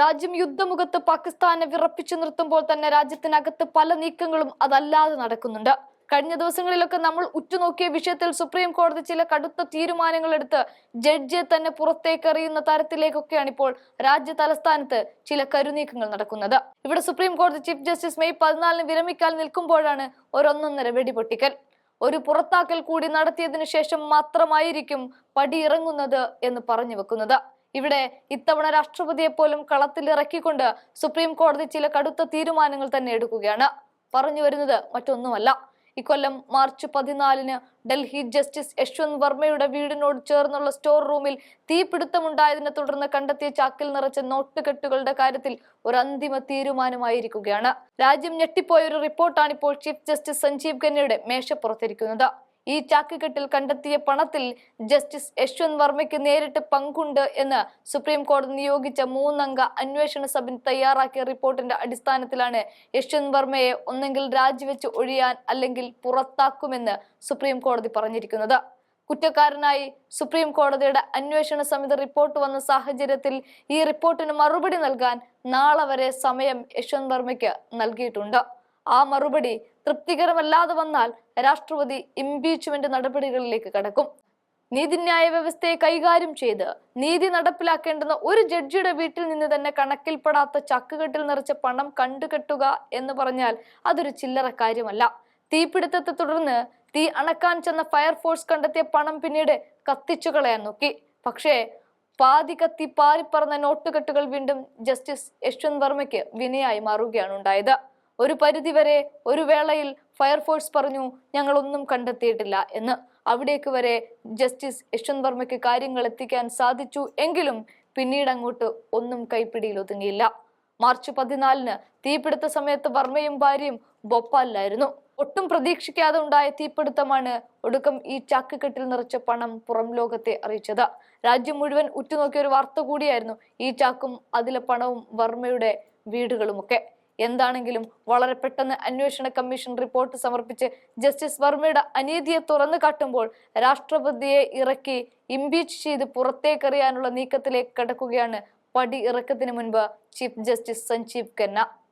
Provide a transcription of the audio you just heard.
രാജ്യം യുദ്ധമുഖത്ത് പാകിസ്ഥാനെ വിറപ്പിച്ചു നിർത്തുമ്പോൾ തന്നെ രാജ്യത്തിനകത്ത് പല നീക്കങ്ങളും അതല്ലാതെ നടക്കുന്നുണ്ട്. കഴിഞ്ഞ ദിവസങ്ങളിലൊക്കെ നമ്മൾ ഉറ്റുനോക്കിയ വിഷയത്തിൽ സുപ്രീം കോടതി ചില കടുത്ത തീരുമാനങ്ങൾ എടുത്ത് ജഡ്ജിയെ തന്നെ പുറത്തേക്ക് എറിയുന്ന തരത്തിലേക്കൊക്കെയാണ് ഇപ്പോൾ രാജ്യ തലസ്ഥാനത്ത് ചില കരുനീക്കങ്ങൾ നടക്കുന്നത്. ഇവിടെ സുപ്രീം കോടതി ചീഫ് ജസ്റ്റിസ് മെയ് പതിനാലിന് വിരമിക്കാൻ നിൽക്കുമ്പോഴാണ് ഒരൊന്നൊന്നര വെടിപൊട്ടിക്കൽ. ഒരു പുറത്താക്കൽ കൂടി നടത്തിയതിനു ശേഷം മാത്രമായിരിക്കും പടിയിറങ്ങുന്നത് എന്ന് പറഞ്ഞു വെക്കുന്നത്. ഇവിടെ ഇത്തവണ രാഷ്ട്രപതിയെ പോലും കളത്തിലിറക്കിക്കൊണ്ട് സുപ്രീം കോടതി ചില കടുത്ത തീരുമാനങ്ങൾ തന്നെ എടുക്കുകയാണ്. പറഞ്ഞു വരുന്നത് മറ്റൊന്നുമല്ല. ഇക്കൊല്ലം മാർച്ച് പതിനാലിന് ഡൽഹി ജസ്റ്റിസ് യശ്വന്ത് വർമ്മയുടെ വീടിനോട് ചേർന്നുള്ള സ്റ്റോർ റൂമിൽ തീപിടുത്തമുണ്ടായതിനെ തുടർന്ന് കണ്ടെത്തിയ ചാക്കിൽ നിറച്ച നോട്ടുകെട്ടുകളുടെ കാര്യത്തിൽ ഒരു അന്തിമ തീരുമാനമായിരിക്കുകയാണ്. രാജ്യം ഞെട്ടിപ്പോയ ഒരു റിപ്പോർട്ടാണ് ഇപ്പോൾ ചീഫ് ജസ്റ്റിസ് സഞ്ജീവ് ഖന്നയുടെ മേശപ്പുറത്തിരിക്കുന്നത്. ഈ ചാക്കുകെട്ടിൽ കണ്ടെത്തിയ പണത്തിൽ ജസ്റ്റിസ് യശ്വന്ത് വർമ്മയ്ക്ക് നേരിട്ട് പങ്കുണ്ട് എന്ന് സുപ്രീം കോടതി നിയോഗിച്ച മൂന്നംഗ അന്വേഷണ സമിതി തയ്യാറാക്കിയ റിപ്പോർട്ടിന്റെ അടിസ്ഥാനത്തിലാണ് യശ്വന്ത് വർമ്മയെ ഒന്നെങ്കിൽ രാജിവെച്ച് ഒഴിയാൻ അല്ലെങ്കിൽ പുറത്താക്കുമെന്ന് സുപ്രീം കോടതി പറഞ്ഞിരിക്കുന്നത്. കുറ്റക്കാരനായി സുപ്രീം കോടതിയുടെ അന്വേഷണ സമിതി റിപ്പോർട്ട് വന്ന സാഹചര്യത്തിൽ ഈ റിപ്പോർട്ടിന് മറുപടി നൽകാൻ നാളെ വരെ സമയം യശ്വന്ത് വർമ്മയ്ക്ക് നൽകിയിട്ടുണ്ട്. ആ മറുപടി തൃപ്തികരമല്ലാതെ വന്നാൽ രാഷ്ട്രപതി ഇംപീച്ച്മെന്റ് നടപടികളിലേക്ക് കടക്കും. നീതിന്യായ വ്യവസ്ഥയെ കൈകാര്യം ചെയ്ത് നീതി നടപ്പിലാക്കേണ്ടുന്ന ഒരു ജഡ്ജിയുടെ വീട്ടിൽ നിന്ന് തന്നെ കണക്കിൽപ്പെടാത്ത ചക്കുകെട്ടിൽ നിറച്ച പണം കണ്ടുകെട്ടുക എന്ന് പറഞ്ഞാൽ അതൊരു ചില്ലറ കാര്യമല്ല. തീപിടുത്തത്തെ തുടർന്ന് തീ അണക്കാൻ ചെന്ന ഫയർഫോഴ്സ് കണ്ടെത്തിയ പണം പിന്നീട് കത്തിച്ചു കളയാൻ നോക്കി. പക്ഷേ പാതി കത്തി പാറിപ്പറന്ന നോട്ടുകെട്ടുകൾ വീണ്ടും ജസ്റ്റിസ് യശ്വന്ത് വർമ്മയ്ക്ക് വിനയായി മാറുകയാണ് ഉണ്ടായത്. ഒരു പരിധിവരെ ഒരു വേളയിൽ ഫയർഫോഴ്സ് പറഞ്ഞു ഞങ്ങളൊന്നും കണ്ടെത്തിയിട്ടില്ല എന്ന്. അവിടേക്ക് വരെ ജസ്റ്റിസ് യശ്വന്ത് വർമ്മയ്ക്ക് കാര്യങ്ങൾ എത്തിക്കാൻ സാധിച്ചു എങ്കിലും പിന്നീട് അങ്ങോട്ട് ഒന്നും കൈപ്പിടിയിൽ ഒതുങ്ങിയില്ല. മാർച്ച് പതിനാലിന് തീപിടുത്ത സമയത്ത് വർമ്മയും ഭാര്യയും ഭോപ്പാലിലായിരുന്നു. ഒട്ടും പ്രതീക്ഷിക്കാതെ ഉണ്ടായ തീപിടുത്തമാണ് ഒടുക്കം ഈ ചാക്കുകെട്ടിൽ നിറച്ച പണം പുറം ലോകത്തെ അറിയിച്ചത്. രാജ്യം മുഴുവൻ ഉറ്റുനോക്കിയ ഒരു വാർത്ത കൂടിയായിരുന്നു ഈ ചാക്കും അതിലെ പണവും വർമ്മയുടെ വീടുകളുമൊക്കെ. എന്താണെങ്കിലും വളരെ പെട്ടെന്ന് അന്വേഷണ കമ്മീഷൻ റിപ്പോർട്ട് സമർപ്പിച്ച് ജസ്റ്റിസ് വർമ്മയുടെ അനീതിയെ തുറന്നു കാട്ടുമ്പോൾ രാഷ്ട്രപതിയെ ഇറക്കി ഇംപീച്ച് ചെയ്ത് പുറത്തേക്കറിയാനുള്ള നീക്കത്തിലേക്ക് കടക്കുകയാണ് പടി ഇറക്കത്തിന് മുൻപ് ചീഫ് ജസ്റ്റിസ് സഞ്ജീവ് ഖന്ന.